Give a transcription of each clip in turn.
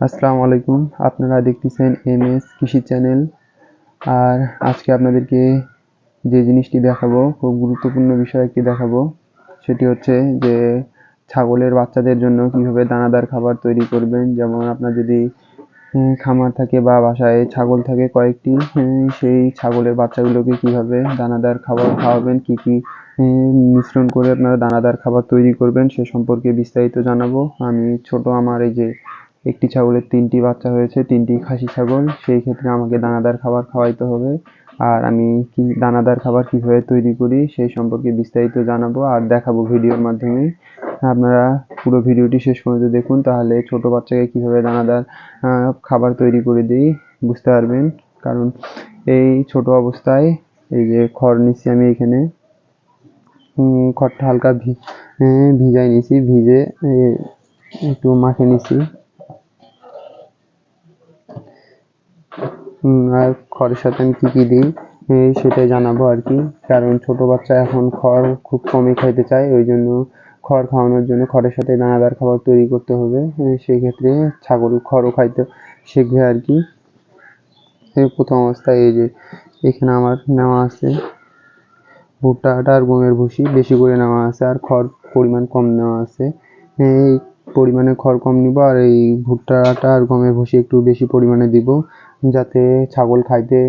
আসসালামু আলাইকুম। আপনারা দেখতেছেন এম এস কৃষি চ্যানেল। আর আজকে আপনাদেরকে যে জিনিসটি দেখাবো, খুব গুরুত্বপূর্ণ বিষয় একটি দেখাবো, সেটি হচ্ছে যে ছাগলের বাচ্চাদের জন্য কীভাবে দানাদার খাবার তৈরি করবেন। যেমন আপনার যদি খামার থাকে বা বাসায় ছাগল থাকে কয়েকটি সেই ছাগলের বাচ্চাগুলোকে কীভাবে দানাদার খাবার খাওয়াবেন, কি কি মিশ্রণ করে আপনারা দানাদার খাবার তৈরি করবেন, সে সম্পর্কে বিস্তারিত জানাব। আমি ছোট আমার এই যে একটি ছাগলের তিনটি বাচ্চা হয়েছে, তিনটি খাসি ছাগল। সেই ক্ষেত্রে আমাকে দানাদার খাবার খাওয়াইতে হবে। আর আমি কি, দানাদার খাবার কীভাবে তৈরি করি সেই সম্পর্কে বিস্তারিত জানাব আর দেখাবো ভিডিওর মাধ্যমে। আপনারা পুরো ভিডিওটি শেষ পর্যন্ত দেখুন, তাহলে ছোট বাচ্চাকে কীভাবে দানাদার খাবার তৈরি করে দিই বুঝতে পারবেন। কারণ এই ছোট অবস্থায় এই যে খড় নিচ্ছি আমি এখানে খড়টা হালকা ভিজাই নিছি, ভিজে একটু মাখে নিছি। আর খড়ের সাথে আমি কী কী দিই সেটাই জানাব আর কি। কারণ ছোট বাচ্চা এখন খড় খুব কমই খাইতে চায়, ওই জন্য খড় খাওয়ানোর জন্য খড়ের সাথে দানাদার খাবার তৈরি করতে হবে। সেই ক্ষেত্রে ছাগল খড়ও খাইতে শিখবে আর কি। প্রথম অবস্থায় এই যে এখানে আমার নেওয়া আছে ভুট্টা, আটা আর গমের ভুসি, বেশি করে নেওয়া আছে আর খড় পরিমাণ কম নেওয়া আছে। এই পরিমাণে খড় কম নিব আর এই ভুট্টা, আটা আর গমের ভুসি একটু বেশি পরিমাণে দিব। যাতে ছাগল খাইতে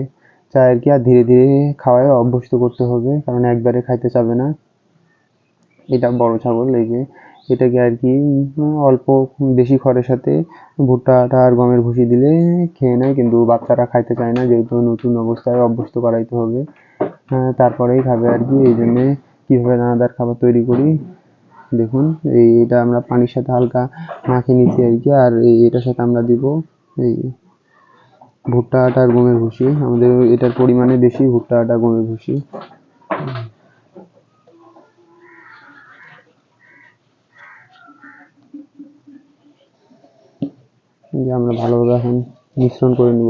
চায় আর কি, আর ধীরে ধীরে খাওয়ায় অভ্যস্ত করতে হবে, কারণ একবারে খাইতে চাবে না। এটা বড় ছাগল, এই যে এটাকে আর কি, অল্প বেশি খড়ের সাথে ভুট্টাটা আর গমের ভুসি দিলে খেয়ে নেয়, কিন্তু বাচ্চারা খাইতে চায় না, যেহেতু নতুন অবস্থায় অভ্যস্ত করাইতে হবে। তারপরেই খাবে আর কি, এই জন্যে কীভাবে দানাদার খাবার তৈরি করি, দেখুন, এই এটা আমরা পানির সাথে হালকা মাখিয়ে নিচ্ছি আর কি, আর এটার সাথে আমরা দিব, এই ভুট্টা, আটা আর গমের ভুসি। আমাদের এটার পরিমাণে বেশি, ভুট্টা, আটা, গমের ভুসি। যে আমরা ভালোভাবে এখন মিশ্রণ করে নেব।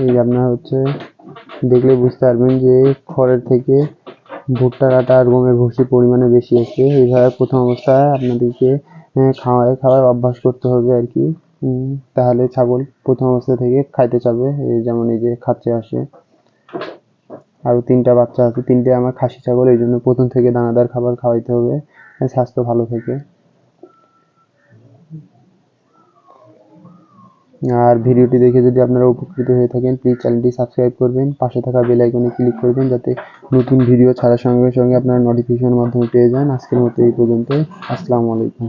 এই আপনার হচ্ছে দেখলে বুঝতে পারবেন যে খড়ের থেকে ভুট্টার আটা আর গমের ভুসি পরিমাণে বেশি আছে। এইভাবে প্রথম অবস্থায় আপনাদেরকে খাওয়ায় খাওয়ায় অভ্যাস করতে হবে আর কি। তাহলে ছাগল প্রথম অবস্থা থেকে খাইতে চাবে। যেমন এই যে খাচ্ছে আসে। আরও তিনটা বাচ্চা আছে। তিনটে আমার খাসি ছাগল। এই জন্য প্রথম থেকে দানাদার খাবার খাওয়াইতে হবে। স্বাস্থ্য ভালো থাকে। আর ভিডিওটি দেখে যদি আপনারা উপকৃত হয়ে থাকেন প্লিজ চ্যানেলটি সাবস্ক্রাইব করবেন, পাশে থাকা বেল আইকনে ক্লিক করবেন যাতে নতুন ভিডিও ছাড়ার সঙ্গে সঙ্গে আপনারা নোটিফিকেশনের মাধ্যমে পেয়ে যান। আজকের মতো এই পর্যন্ত আসসালামু আলাইকুম।